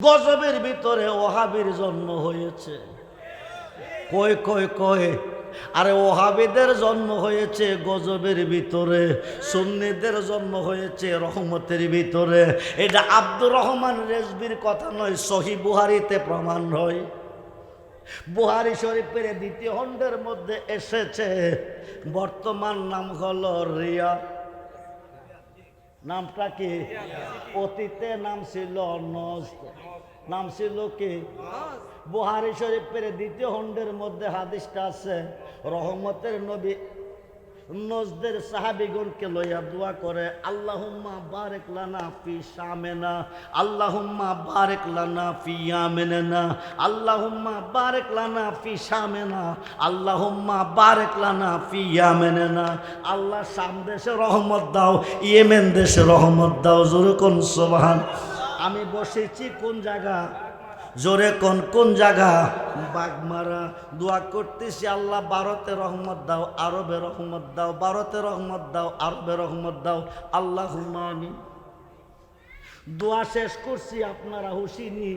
গজবের ভিতরে ওহাবির জন্ম হয়েছে। কই কই কই? আরে ওহাবিদের জন্ম হয়েছে গজবের ভিতরে, সুন্নিদের জন্ম হয়েছে রহমতের ভিতরে। এটা আব্দুর রহমান রেজবির কথা নয়, সহি বুহারিতে প্রমাণ হয়। বুহারি শরীফের দ্বিতীয় খণ্ডের মধ্যে এসেছে, বর্তমান নাম হলো রিয়া। নামটা কি? অতীতে নাম ছিল নজ। নাম ছিল কি? বুহারি শরীফের দ্বিতীয় হন্ডের মধ্যে হাদিসটা আছে রহমতের নবী নজদের সাহাবিগণকে লইয়া দোয়া করে, আল্লাহুম্মা বারেক লানা ফি শামেনা, আল্লাহুম্মা বারেক লানা ফি ইয়ামেনা আল্লাহুম্মা বারেক লানা ফি শামেনা, আল্লাহুম্মা বারেক লানা ফি ইয়ামেনা আল্লাহ শাম দেশে রহমত দাও, ইয়েমেন দেশে রহমত দাও, জোরে কোন সুবহান। আমি বসেছি কোন জায়গা? জোরে কোন কোন জায়গা? বাগমারা দোয়া করতেছি আল্লাহ ভারতে রহমত দাও আরবে রহমত দাও ভারতে রহমত দাও আরবে রহমত দাও। আল্লাহ আমি দোয়া শেষ করছি আপনারা হুসিনি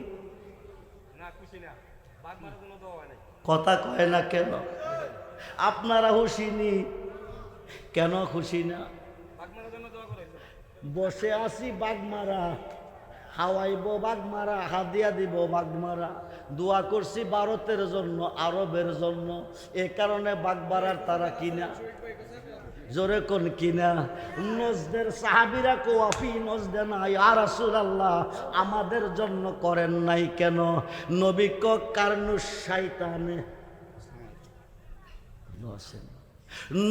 কথা কয় না কেন? আপনারা হুসিনি কেন খুশি না? বসে আছি বাগমারা হাওয়াইব বাগমারা হাদিয়া দিব বাগমারা দোয়া করছি ভারতের জন্য, আরবের জন্য। এ কারণে বাগমারার তারা কিনা? জোরে কোন কিনা? নজদের সাহাবিরা কোয়াফি নজদে না আর আসুর আল্লাহ আমাদের জন্য করেন নাই কেন? নবী ক কারণু শাইতানে।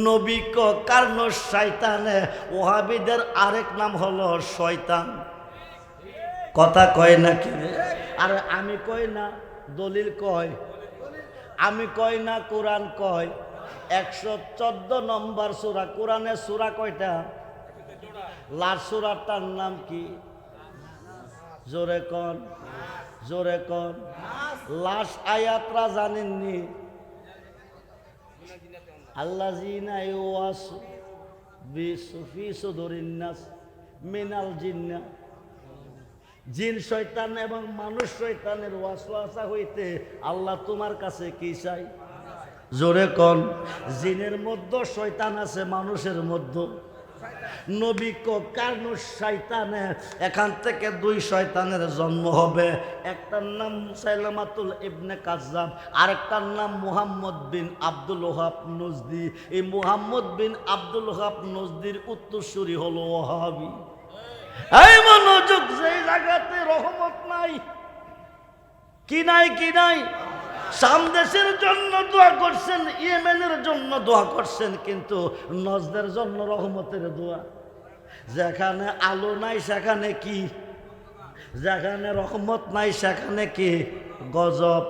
নবী ক কারণ শয়তানে ওহাবিদের আরেক নাম হলো শয়তান। কথা কয় না কি আর আমি কই না, দলিল কয়। আমি কই না, কোরআন কয়। একশো চোদ্দ নম্বর সুরা, কোরআনের সুরা কয়টা? লাস্ট সুরাটার নাম কি? জোরে কন জোরে কন। লাস্ট আয়াতরা জানেননি? আল্লাজিনা ইউয়াসু বিসুফি সুদুরিন্নাস মিনাল জিন্না। জিন শয়তান এবং মানুষ শয়তানের ওয়াসওয়াসা হইতে আল্লাহ তোমার কাছে কি চাই? জোরে কন, জিনের মধ্যে শয়তান আছে, মানুষের মধ্যে। নবী কারণ শয়তানে এখান থেকে দুই শয়তানের জন্ম হবে। একটার নাম মুসাইলামাতুল ইবনে কাজ্জাব, আরেকটার নাম মুহাম্মদ বিন আব্দুল ওহাব নজদি। এই মুহাম্মদ বিন আব্দুল ওহাব নজদির উত্তরসূরি হলো ওহাবি। এই মনোযোগ, যেই জায়গাতে রহমত নাই, কি নাই কি নাই? সামদেশের জন্য দোয়া করছেন, ইয়েমেনের জন্য দোয়া করছেন, কিন্তু নজদের জন্য রহমতের দোয়া। যেখানে আলো নাই, সেখানে কি? যেখানে রহমত নাই, সেখানে কি? গজব।